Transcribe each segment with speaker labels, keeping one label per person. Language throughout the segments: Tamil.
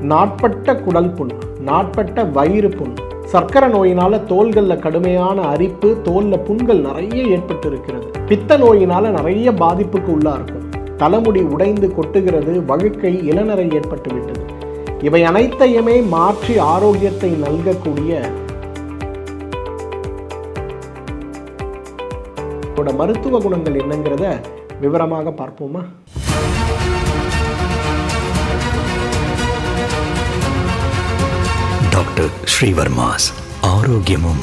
Speaker 1: நாட்பட்ட குடல் புண் நாட்பட்ட வயிறு புண். சர்க்கரை நோயினால தோள்களில் கடுமையான அரிப்பு தோல்ல புண்கள் நிறைய ஏற்பட்டு இருக்கிறது பித்த நோயினால நிறைய பாதிப்புக்கு உள்ளா இருக்கும் தலைமுடி உடைந்து கொட்டுகிறது வழுக்கை இளநரை ஏற்பட்டு விட்டது இவை அனைத்தையுமே மாற்றி ஆரோக்கியத்தை நல்கக்கூடிய மருத்துவ குணங்கள் என்னங்கிறத விவரமாக பார்ப்போமா?
Speaker 2: டாக்டர் ஸ்ரீவர்மாஸ். ஆரோக்கியமும்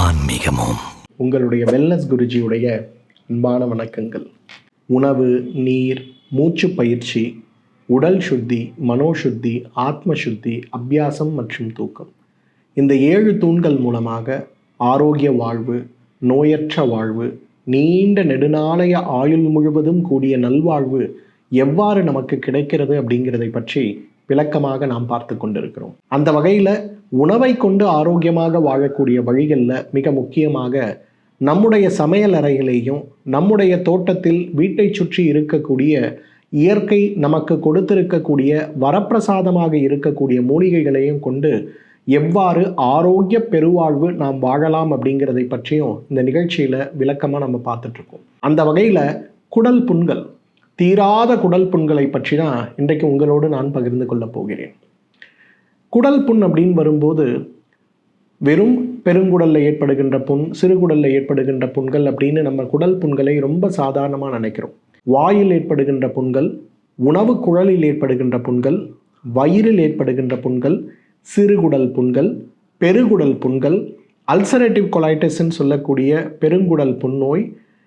Speaker 2: ஆன்மீகமும்.
Speaker 1: உங்களுடைய வெல்னஸ் குருஜியுடைய அன்பான வணக்கங்கள். உணவு நீர் மூச்சு பயிற்சி உடல் சுத்தி மனோசுத்தி ஆத்ம சுத்தி அபியாசம் மற்றும் தூக்கம். இந்த ஏழு தூண்கள் மூலமாக ஆரோக்கிய வாழ்வு நோயற்ற வாழ்வு நீண்ட நெடுநாளைய ஆயுள் முழுவதும் கூடிய நல்வாழ்வு எவ்வாறு நமக்கு கிடைக்கிறது அப்படிங்கிறதை பற்றி விளக்கமாக நாம் பார்த்து கொண்டிருக்கிறோம். அந்த வகையில் உணவை கொண்டு ஆரோக்கியமாக வாழக்கூடிய வழிகளில் மிக முக்கியமாக நம்முடைய சமையல் அறையிலேயும் நம்முடைய தோட்டத்தில் வீட்டை சுற்றி இருக்கக்கூடிய இயற்கை நமக்கு கொடுத்திருக்கக்கூடிய வரப்பிரசாதமாக இருக்கக்கூடிய மூலிகைகளையும் கொண்டு எவ்வாறு ஆரோக்கிய பெருவாழ்வு நாம் வாழலாம் அப்படிங்கிறதை பற்றியும் இந்த நிகழ்ச்சியில் விளக்கமாக நம்ம பார்த்துட்ருக்கோம் அந்த வகையில் குடல் புண்கள் தீராத குடல் புண்களை பற்றி தான் இன்றைக்கு உங்களோடு நான் பகிர்ந்து கொள்ளப் போகிறேன். குடல் புண் அப்படின்னு வரும்போது வெறும் பெருங்குடலில் ஏற்படுகின்ற புண் சிறுகுடலில் ஏற்படுகின்ற புண்கள் அப்படின்னு நம்ம குடல் புண்களை ரொம்ப சாதாரணமாக நினைக்கிறோம். வாயில் ஏற்படுகின்ற புண்கள் உணவு குழலில் ஏற்படுகின்ற புண்கள் வயிறில் ஏற்படுகின்ற புண்கள் சிறுகுடல் புண்கள் பெருகுடல் புண்கள் அல்சரேட்டிவ் கொலைட்டிஸ்ன்னு சொல்லக்கூடிய பெருங்குடல் புண்ணோய்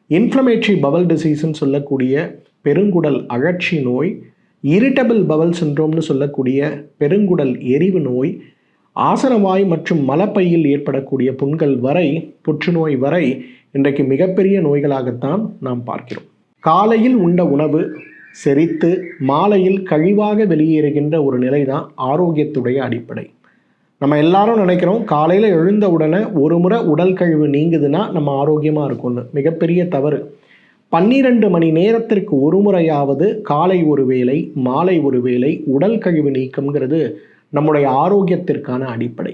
Speaker 1: இன்ஃப்ளமேட்ரி பவல் டிசீஸ்ன்னு சொல்லக்கூடிய பெருங்குடல் அழற்சி நோய் இரிட்டபிள் பவல் சின்ரோம்னு சொல்லக்கூடிய பெருங்குடல் எரிவு நோய் ஆசனவாய் மற்றும் மலப்பையில் ஏற்படக்கூடிய புண்கள் வரை புற்றுநோய் வரை இன்றைக்கு மிகப்பெரிய நோய்களாகத்தான் நாம் பார்க்கிறோம். காலையில் உண்ட உணவு செரித்து மாலையில் கழிவாக வெளியேறுகின்ற ஒரு நிலை தான் ஆரோக்கியத்துடைய அடிப்படை. நம்ம எல்லாரும் நினைக்கிறோம் காலையில் எழுந்த உடனே ஒரு முறை உடல் கழிவு நீங்குதுன்னா நம்ம ஆரோக்கியமாக இருக்கும்னு. மிகப்பெரிய தவறு. பன்னிரண்டு மணி நேரத்திற்கு ஒரு முறையாவது காலை ஒரு வேளை மாலை ஒரு வேளை உடல் கழிவு நீக்கம்ங்கிறது நம்முடைய ஆரோக்கியத்திற்கான அடிப்படை.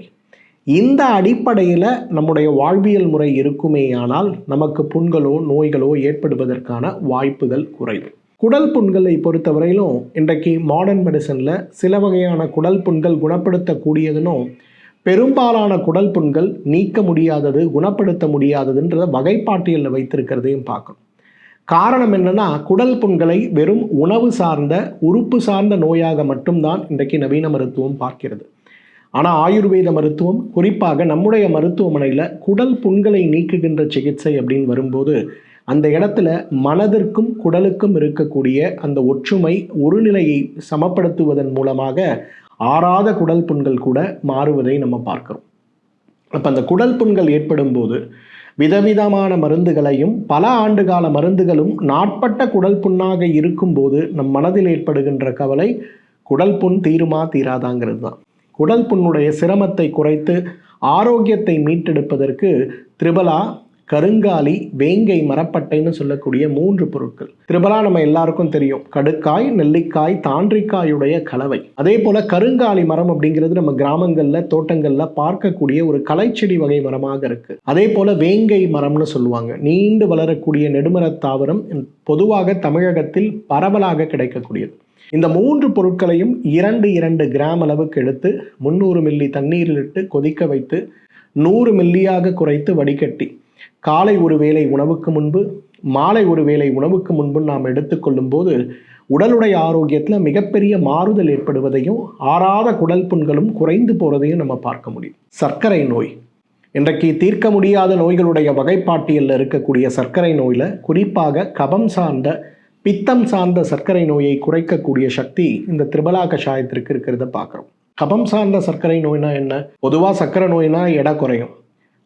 Speaker 1: இந்த அடிப்படையில் நம்முடைய வாழ்வியல் முறை இருக்குமேயானால் நமக்கு புண்களோ நோய்களோ ஏற்படுவதற்கான வாய்ப்புகள் குறைவு. குடல் புண்களை பொறுத்தவரையிலும் இன்றைக்கு மாடர்ன் மெடிசனில் சில வகையான குடல் புண்கள் குணப்படுத்தக்கூடியதுனும் பெரும்பாலான குடல் புண்கள் நீக்க முடியாதது குணப்படுத்த முடியாததுன்றத வகைப்பாட்டியலில் வைத்திருக்கிறதையும் பார்க்கணும். காரணம் என்னன்னா குடல் புண்களை வெறும் உணவு சார்ந்த உறுப்பு சார்ந்த நோயாக மட்டும்தான் இன்றைக்கு நவீன மருத்துவம் பார்க்கிறது. ஆனால் ஆயுர்வேத மருத்துவம் குறிப்பாக நம்முடைய மருத்துவமனையில் குடல் புண்களை நீக்குகின்ற சிகிச்சை அப்படின்னு வரும்போது அந்த இடத்துல மனதிற்கும் குடலுக்கும் இருக்கக்கூடிய அந்த ஒற்றுமை ஒருநிலையை சமப்படுத்துவதன் மூலமாக ஆறாத குடல் புண்கள் கூட மாறுவதை நம்ம பார்க்கிறோம். அப்போ அந்த குடல் புண்கள் ஏற்படும் போது விதவிதமான மருந்துகளையும் பல ஆண்டுகால மருந்துகளும் நாட்பட்ட குடல் புண்ணாக இருக்கும்போது நம் மனதில் ஏற்படுகின்ற கவலை குடல் புண் தீருமா தீராதாங்கிறது தான் குடல் புண்ணுடைய சிரமத்தை குறைத்து ஆரோக்கியத்தை மீட்டெடுப்பதற்கு திரிபலா கருங்காலி வேங்கை மரப்பட்டைன்னு சொல்லக்கூடிய மூன்று பொருட்கள். திரிபலா நம்ம எல்லாருக்கும் தெரியும். கடுக்காய் நெல்லிக்காய் தாண்டிக்காயுடைய கலவை. அதே போல கருங்காலி மரம் அப்படிங்கிறது நம்ம கிராமங்கள்ல தோட்டங்கள்ல பார்க்கக்கூடிய ஒரு கலைச்செடி வகை மரமாக இருக்கு. அதே போல வேங்கை மரம்னு சொல்லுவாங்க. நீண்டு வளரக்கூடிய நெடுமரத் தாவரம் பொதுவாக தமிழகத்தில் பரவலாக கிடைக்கக்கூடியது. இந்த மூன்று பொருட்களையும் இரண்டு இரண்டு கிராம் அளவுக்கு எடுத்து முந்நூறு மில்லி தண்ணீரில் இட்டு கொதிக்க வைத்து நூறு மில்லியாக குறைத்து வடிகட்டி காலை ஒரு வேளை உணவுக்கு முன்பு மாலை ஒரு வேளை உணவுக்கு முன்பு நாம் எடுத்துக்கொள்ளும் போது உடலுடைய ஆரோக்கியத்தில் மிகப்பெரிய மாறுதல் ஏற்படுவதையும் ஆறாத குடல் புண்களும் குறைந்து போகிறதையும் நம்ம பார்க்க முடியும். சர்க்கரை நோய். இன்றைக்கு தீர்க்க முடியாத நோய்களுடைய வகைப்பாட்டியலில் இருக்கக்கூடிய சர்க்கரை நோயில் குறிப்பாக கபம் சார்ந்த பித்தம் சார்ந்த சர்க்கரை நோயை குறைக்கக்கூடிய சக்தி இந்த திரிபலா கஷாயத்திற்கு இருக்கிறத பார்க்குறோம். கபம் சார்ந்த சர்க்கரை நோய்னா என்ன? பொதுவாக சர்க்கரை நோய்னா எடை குறையும்.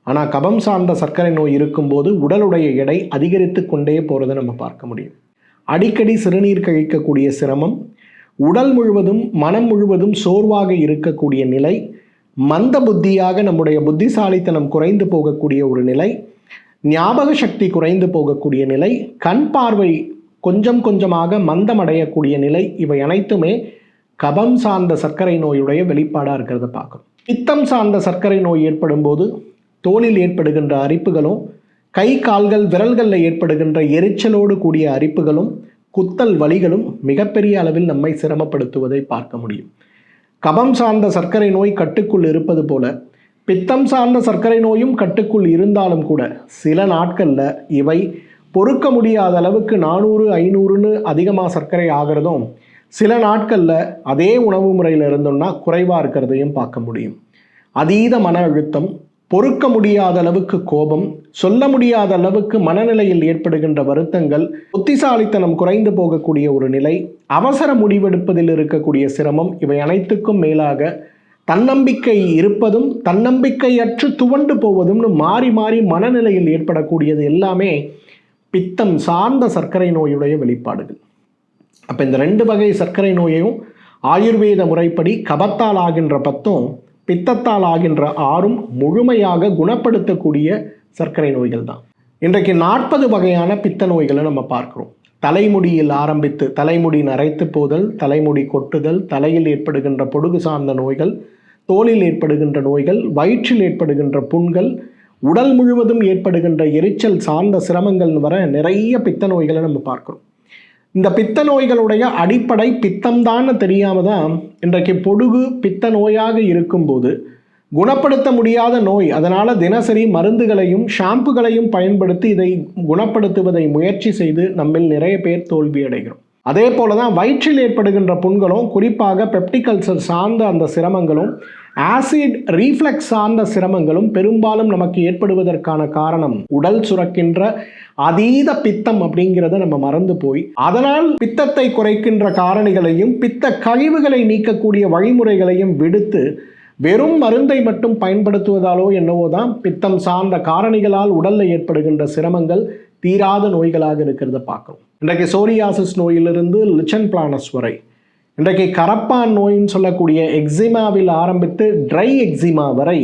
Speaker 1: ஆனால் கபம் சார்ந்த சர்க்கரை நோய் இருக்கும்போது உடலுடைய எடை அதிகரித்து கொண்டே போகிறத நம்ம பார்க்க முடியும். அடிக்கடி சிறுநீர் கழிக்கக்கூடிய சிரமம் உடல் முழுவதும் மனம் முழுவதும் சோர்வாக இருக்கக்கூடிய நிலை மந்த புத்தியாக நம்முடைய புத்திசாலித்தனம் குறைந்து போகக்கூடிய ஒரு நிலை ஞாபக சக்தி குறைந்து போகக்கூடிய நிலை கண் பார்வை கொஞ்சம் கொஞ்சமாக மந்தமடையக்கூடிய நிலை இவை அனைத்துமே கபம் சார்ந்த சர்க்கரை நோயுடைய வெளிப்பாடாக இருக்கிறத பார்க்கணும் பித்தம் சார்ந்த சர்க்கரை நோய் ஏற்படும் போது தோலில் ஏற்படுகின்ற அரிப்புகளும் கை கால்கள் விரல்களில் ஏற்படுகின்ற எரிச்சலோடு கூடிய அரிப்புகளும் குத்தல் வலிகளும் மிகப்பெரிய அளவில் நம்மை சிரமப்படுத்துவதை பார்க்க முடியும். கபம் சார்ந்த சர்க்கரை நோய் கட்டுக்குள் இருப்பது போல பித்தம் சார்ந்த சர்க்கரை நோயும் கட்டுக்குள் இருந்தாலும் கூட சில நாட்களில் இவை பொறுக்க முடியாத அளவுக்கு நானூறு ஐநூறுன்னு அதிகமாக சர்க்கரை ஆகிறதும் சில நாட்களில் அதே உணவு முறையில் இருந்தோம்னா குறைவாக இருக்கிறதையும் பார்க்க முடியும். அதீத மன அழுத்தம் பொறுக்க முடியாத அளவுக்கு கோபம் சொல்ல முடியாத அளவுக்கு மனநிலையில் ஏற்படுகின்ற வருத்தங்கள் புத்திசாலித்தனம் குறைந்து போகக்கூடிய ஒரு நிலை அவசர முடிவெடுப்பதில் இருக்கக்கூடிய சிரமம் இவை அனைத்துக்கும் மேலாக தன்னம்பிக்கை இருப்பதும் தன்னம்பிக்கையற்று துவண்டு போவதும்னு மாறி மாறி மனநிலையில் ஏற்படக்கூடியது எல்லாமே பித்தம் சார்ந்த சர்க்கரை நோயுடைய வெளிப்பாடுகள். அப்போ இந்த ரெண்டு வகை சர்க்கரை நோயையும் ஆயுர்வேத முறைப்படி கபத்தால் ஆகின்ற பத்தும் பித்தத்தால் ஆகின்ற ஆறும் முழுமையாக குணப்படுத்தக்கூடிய சர்க்கரை நோய்கள் தான் இன்றைக்கு நாற்பது வகையான பித்த நோய்களை நம்ம பார்க்குறோம். தலைமுடியில் ஆரம்பித்து தலைமுடி நரைத்து போதல் தலைமுடி கொட்டுதல் தலையில் ஏற்படுகின்ற பொடுகு சார்ந்த நோய்கள் தோலில் ஏற்படுகின்ற நோய்கள் வயிற்றில் ஏற்படுகின்ற புண்கள் உடல் முழுவதும் ஏற்படுகின்ற எரிச்சல் சார்ந்த சிரமங்கள் வர நிறைய பித்த நோய்களை நம்ம பார்க்குறோம். இந்த பித்த நோய்களுடைய அடிப்படை பித்தம்தான் தெரியாம தான் இன்றைக்கு பொடுகு பித்த நோயாக இருக்கும்போது குணப்படுத்த முடியாத நோய் அதனால் தினசரி மருந்துகளையும் ஷாம்புகளையும் பயன்படுத்தி இதை குணப்படுத்துவதை முயற்சி செய்து நம்மில் நிறைய பேர் தோல்வியடைகிறோம். அதே போல தான் வயிற்றில் ஏற்படுகின்ற புண்களும் குறிப்பாக பெப்டிகல்சர் சார்ந்த அந்த சிரமங்களும் ஆசிட் ரீஃப்ளெக்ஸ் சார்ந்த சிரமங்களும் பெரும்பாலும் நமக்கு ஏற்படுவதற்கான காரணம் உடல் சுரக்கின்ற அதீத பித்தம் அப்படிங்கிறத நம்ம மறந்து போய் அதனால் பித்தத்தை குறைக்கின்ற காரணிகளையும் பித்த கழிவுகளை நீக்கக்கூடிய வழிமுறைகளையும் விடுத்து வெறும் மருந்தை மட்டும் பயன்படுத்துவதாலோ என்னவோ தான் பித்தம் சார்ந்த காரணிகளால் உடலில் ஏற்படுகின்ற சிரமங்கள் தீராத நோய்களாக இருக்கிறத பார்க்குறோம். இன்றைக்கு சோரியாசிஸ் நோயிலிருந்து லிச்சன் பிளானஸ் வரை இன்றைக்கு கரப்பான் நோயின்னு சொல்லக்கூடிய எக்ஸிமாவில் ஆரம்பித்து ட்ரை எக்ஸிமா வரை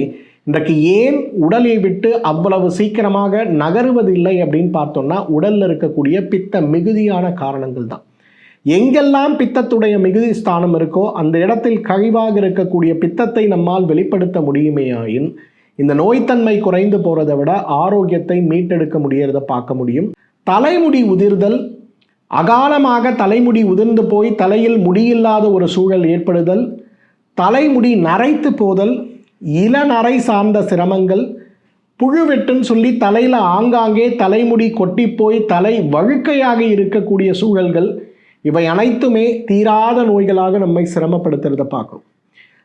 Speaker 1: இன்றைக்கு ஏன் உடலை விட்டு அவ்வளவு சீக்கிரமாக நகருவதில்லை அப்படின்னு பார்த்தோம்னா உடலில் இருக்கக்கூடிய பித்த மிகுதியான காரணங்கள் தான். எங்கெல்லாம் பித்தத்துடைய மிகுதி ஸ்தானம் இருக்கோ அந்த இடத்தில் கழிவாக இருக்கக்கூடிய பித்தத்தை நம்மால் வெளிப்படுத்த முடியுமேயாயின் இந்த நோய்த்தன்மை குறைந்து போகிறத விட ஆரோக்கியத்தை மீட்டெடுக்க முடியறத பார்க்க முடியும். தலைமுடி உதிர்தல் அகாலமாக தலைமுடி உதிர்ந்து போய் தலையில் முடியில்லாத ஒரு சூழல் ஏற்படுதல் தலைமுடி நரைத்து போதல் இளநரை சார்ந்த சிரமங்கள் புழுவெட்டுன்னு சொல்லி தலையில் ஆங்காங்கே தலைமுடி கொட்டி போய் தலை வழுக்கையாக இருக்கக்கூடிய சூழல்கள் இவை அனைத்துமே தீராத நோய்களாக நம்மை சிரமப்படுத்துறதை பார்க்குறோம்.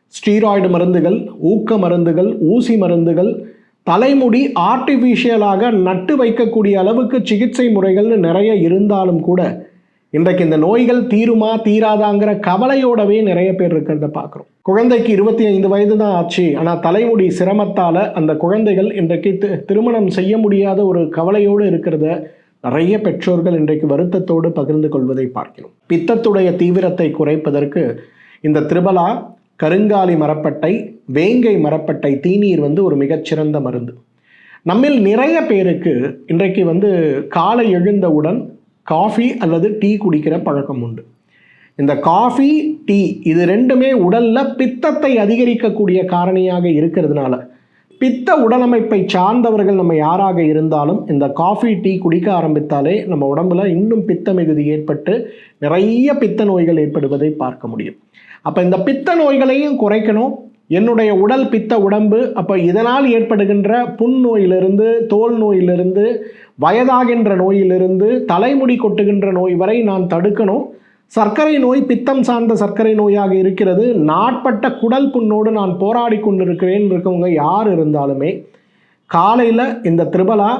Speaker 1: ஸ்டீராய்டு மருந்துகள் ஊக்க மருந்துகள் ஊசி மருந்துகள் தலைமுடி ஆர்டிஃபிஷியலாக நட்டு வைக்கக்கூடிய அளவுக்கு சிகிச்சை முறைகள்னு நிறைய இருந்தாலும் கூட இன்றைக்கு இந்த நோய்கள் தீருமா தீராதாங்கிற கவலையோடவே நிறைய பேர் இருக்கிறத பார்க்குறோம். குழந்தைக்கு இருபத்தி ஐந்து வயது தான் ஆச்சு. ஆனால் தலைமுடி சிரமத்தால் அந்த குழந்தைகள் இன்றைக்கு தி- திருமணம் செய்ய முடியாத ஒரு கவலையோடு இருக்கிறத நிறைய பெற்றோர்கள் இன்றைக்கு வருத்தத்தோடு பகிர்ந்து கொள்வதை பார்க்கிறோம். பித்தத்துடைய தீவிரத்தை குறைப்பதற்கு இந்த திரிபலா கருங்காலி மரப்பட்டை வேங்கை மரப்பட்டை தீநீர் வந்து ஒரு மிகச்சிறந்த மருந்து. நம்மில் நிறைய பேருக்கு இன்றைக்கு வந்து காலை எழுந்தவுடன் காஃபி அல்லது டீ குடிக்கிற பழக்கம் உண்டு. இந்த காஃபி டீ இது ரெண்டுமே உடல்ல பித்தத்தை அதிகரிக்கக்கூடிய காரணியாக இருக்கிறதுனால பித்த உடலமைப்பை சார்ந்தவர்கள் நம்ம யாராக இருந்தாலும் இந்த காஃபி டீ குடிக்க ஆரம்பித்தாலே நம்ம உடம்புல இன்னும் பித்த மிகுதி ஏற்பட்டு நிறைய பித்த நோய்கள் ஏற்படுவதை பார்க்க முடியும். அப்போ இந்த பித்த நோய்களையும் குறைக்கணும். என்னுடைய உடல் பித்த உடம்பு அப்போ இதனால் ஏற்படுகின்ற புண் நோயிலிருந்து தோல் நோயிலிருந்து வயதாகின்ற நோயிலிருந்து தலைமுடி கொட்டுகின்ற நோய் வரை நான் தடுக்கணும். சர்க்கரை நோய் பித்தம் சார்ந்த சர்க்கரை நோயாக இருக்கிறது. நாட்பட்ட குடல் புண்ணோடு நான் போராடி கொண்டிருக்கிறேன் இருக்கவங்க யார் இருந்தாலுமே. காலையில் இந்த திரிபலா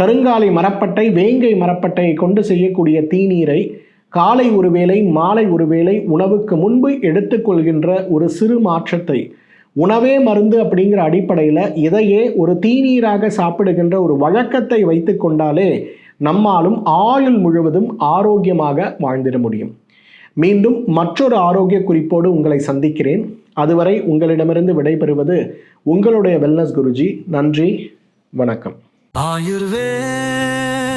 Speaker 1: கருங்காலி மரப்பட்டை வேங்கை மரப்பட்டையை கொண்டு செய்யக்கூடிய தீநீரை காலை ஒரு வேளை மாலை ஒரு வேளை உணவுக்கு முன்பு எடுத்துக்கொள்கின்ற ஒரு சிறு மாற்றத்தை. உணவே மருந்து அப்படிங்கிற அடிப்படையில் இதையே ஒரு தீநீராக சாப்பிடுகின்ற ஒரு வழக்கத்தை வைத்து கொண்டாலே நம்மாலும் ஆயுள் முழுவதும் ஆரோக்கியமாக வாழ்ந்திட முடியும். மீண்டும் மற்றொரு ஆரோக்கிய குறிப்போடு உங்களை சந்திக்கிறேன். அதுவரை உங்களிடமிருந்து விடைபெறுவது உங்களுடைய வெல்னஸ் குருஜி. நன்றி வணக்கம்.